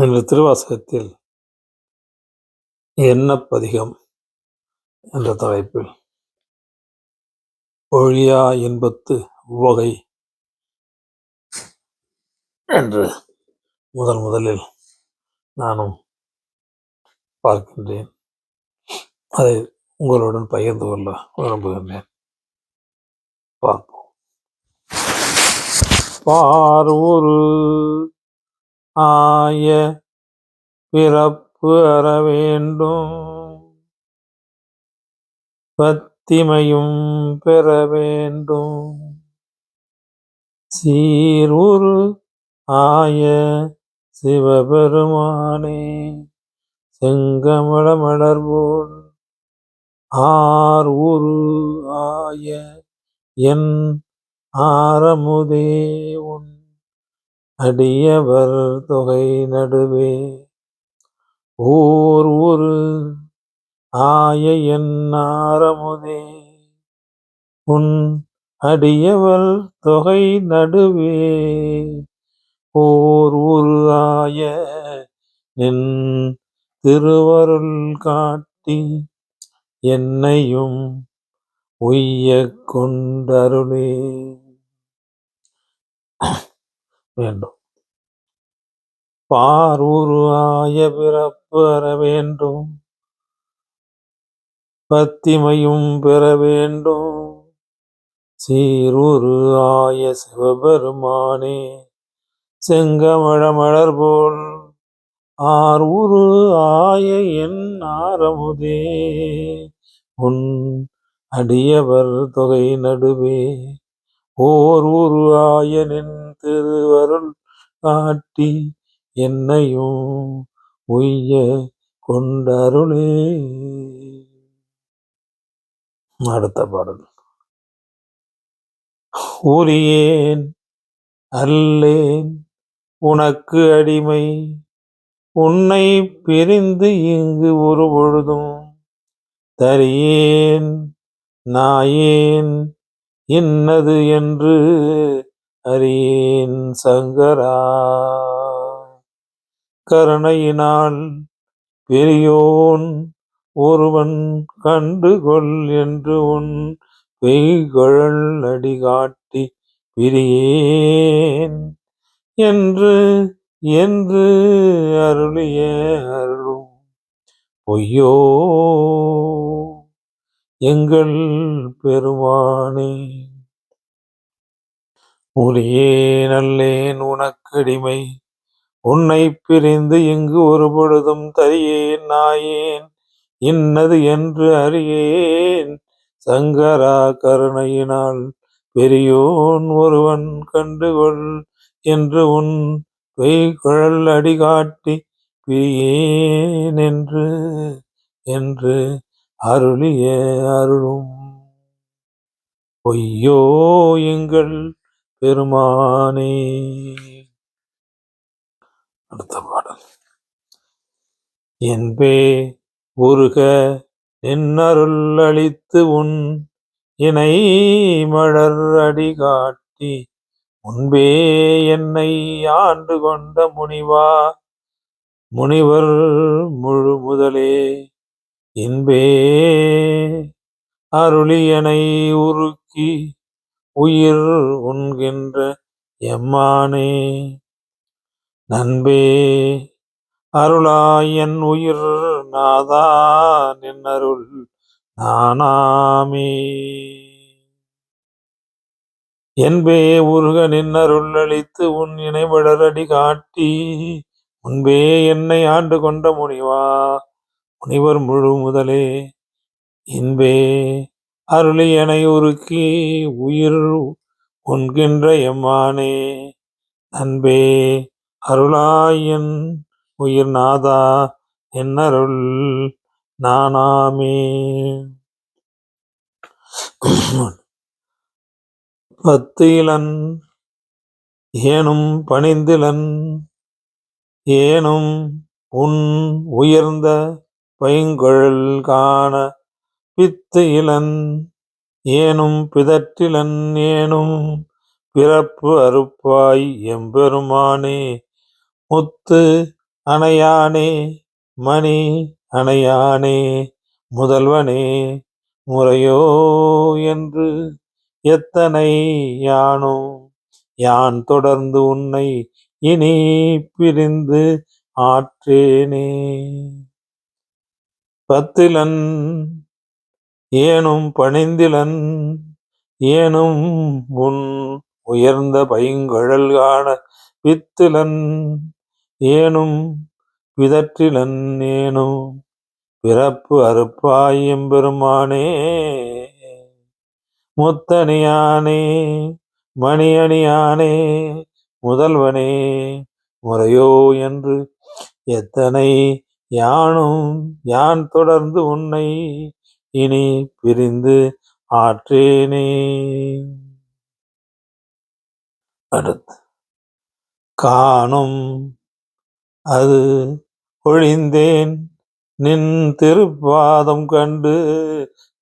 என்ற திருவாசகத்தில் எண்ணப்பதிகம் என்ற தலைப்பில் ஒழியா இன்பத்து உவகை என்று முதல் முதலில் நானும் பார்க்கின்றேன். அதை உங்களுடன் பகிர்ந்து கொள்ள விரும்புகின்றேன். பார்ப்போம். பாரூரு ஆய பிறப்பு அற வேண்டும். பத்திமையும் பெற வேண்டும். சீருரு ஆய சிவபெருமானே செங்கமல மலர்போல் ஆர் உரு ஆய என் ஆரமுதே உன் அடியவர் தொகை நடுவே. ஓர் ஒரு ஆய என்னாரமுதே உன் அடியவர் தொகை நடுவே. ஓர் ஒரு ஆய என் திருவருள் காட்டி என்னையும் உய்ய கொண்டருளே. வேண்டும். பாரூருவாய ஆய பிறப்பு அற வேண்டும். பத்திமையும் பெற வேண்டும். சீரூரு ஆய சிவபெருமானே செங்கமழ மலர் போல் ஆர் உரு ஆய என் ஆரமுதே உன் அடியவர் தொகை நடுவே ஓர் உரு ஆய திருவருள் காட்டி என்னையும் உய்ய கொண்டருளே. அடுத்த பாடல். உரியேன் அல்லேன் உனக்கு அடிமை உன்னை பிரிந்து இங்கு ஒரு பொழுதும் தரியேன் நாயேன் இன்னது என்று அறியேன் சங்கரா. கருணையினால் பெரியோன் ஒருவன் கண்டுகொள் என்று உன் பெய்கழல் அடி காட்டி பிரியேன். என்று என்று அருளிய அருளும் பொய்யோ. எங்கள் பெருமானே உரியே நல்லேன் உனக்கடிமை. உன்னை பிரிந்து இங்கு ஒரு பொழுதும் தரியேன் நாயேன். இன்னது என்று அறியேன். சங்கரா கருணையினால் பெரியோன் ஒருவன் கண்டுகொள் என்று உன் பெய்குழல் அடிகாட்டி பிரியேன் என்று என்று அருளிய அருளும். பொய்யோ எங்கள் பெருமானே. அடுத்த பாடல். என்பே உருக நின்னருள் அளித்து உன் இணை மலர் அடி காட்டி முன்பே என்னை ஆண்டு கொண்ட முனிவா. முனிவர் முழு முதலே. இன்பே அருளியனை உருக்கி உயிர் உண்கின்ற எம்மானே. நண்பே அருளாயன் உயிர் நாதா நின்னருள் நானாமே. என்பே உருக நின்னருள் அளித்து உன் இணைவடரடி காட்டி முன்பே என்னை ஆண்டு கொண்ட முனிவா முனிவர் முழு முதலே இன்பே அருளியனை உருக்கி உயிர் உண்கின்ற எம்மானே அன்பே அருளாயன் உயிர் நாதா என்னருள் நானாமே. பத்திலன் ஏனும் பணிந்திலன் ஏனும் உன் உயர்ந்த பைங்கொழல் காண பித்து இளன் ஏனும் பிதற்றிலன் ஏனும் பிறப்பு அறுப்பாய் எம்பெருமானே. முத்து அணையானே மணி அணையானே முதல்வனே முறையோ என்று எத்தனை யானோ. யான் தொடர்ந்து உன்னை இனி பிரிந்து ஆற்றேனே. பத்திலன் ஏனும் பணிந்திலன் ஏனும் உன் உயர்ந்த பைங்கழல் காண வித்திலன் ஏனும் விதற்றிலன் ஏனும் பிறப்பு அறுப்பாய் எம்பெருமானே. முத்தனியானே மணியணியானே முதல்வனே முறையோ என்று எத்தனை யானும் யான் தொடர்ந்து உன்னை இனி பிரிந்து ஆற்றேனே. அடுத்து காணும் அது ஒழிந்தேன் நின் திருப்பாதம் கண்டு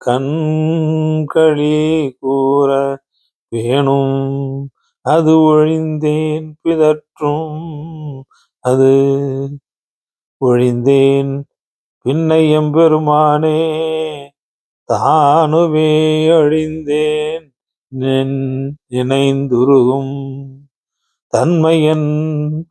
கண்களி கூற வேணும் அது ஒழிந்தேன் பிதற்றும் அது ஒழிந்தேன். பின்னை எம்பெருமானே தானுவே அழிந்தேன். இணைந்துருகும் தன்மையன்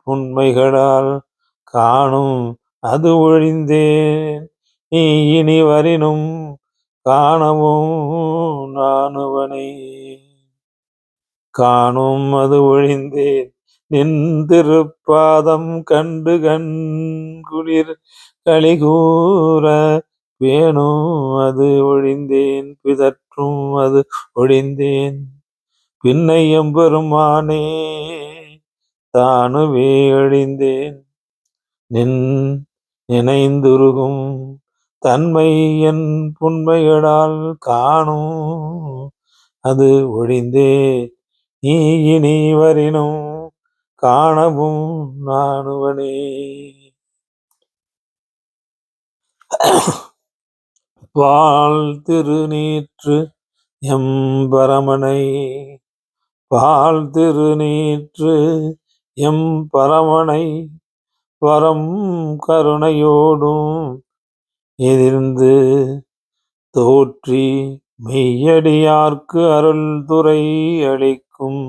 உண்மைகளால் காணும் அது ஒழிந்தேன். நீ இனி வரினும் காணவும் நானுவனை காணும் அது ஒழிந்தேன். நின்றிருப்பாதம் கண்டு கண் குளிர் களிகூற வேணும் அது ஒழிந்தேன் பிதற்றும் அது ஒழிந்தேன். பின்னை எம்பெருமானே தானுவே அழிந்தேன். நின் நினைந்துருகும் தன்மை என் புண்மைகளால் காணும் அது ஒழிந்தே. நீ இனி வரினும் காணவும் நானுவனே. வாழ் திருநீற்று எம்பரமனை பால் திருநீற்று எம் பரமனை. வரம் கருணையோடும் எதிர்ந்து தோற்றி மெய்யடியார்க்கு அருள் துறை அளிக்கும்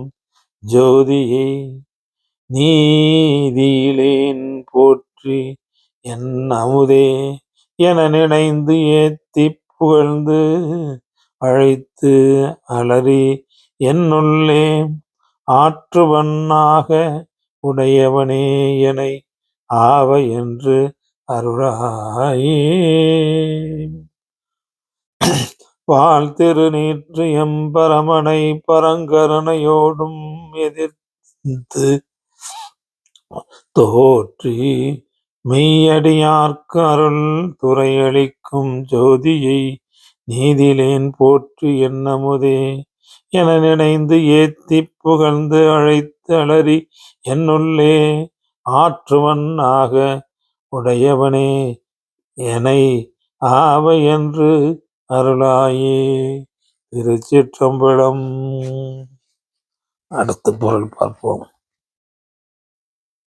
ஜோதியை நீதியிலேன் போற்றி என் அமுதே என நினைந்து ஏத்தி புகழ்ந்து அழைத்து அலறி என்னுள்ளே ஆற்றுவன்னாக உடையவனே என ஆவ என்று அருளாயே. வாழ்த்திரு நீற்று எம்பரமனை பரங்கருணையோடும் எதிர்த்து தோற்றி மெய்யடியார்க்கு அருள் துறையளிக்கும் ஜோதியை நீதிலேன் போற்றி என்னமுதே என நினைந்து ஏத்தி புகழ்ந்து அழைத்து அலறி என்னுள்ளே ஆற்றுவன் ஆக உடையவனே எனை ஆவ என்று அருளாயே. திருச்சிற்றம்பலம். அடுத்த பொருள் பார்ப்போம்.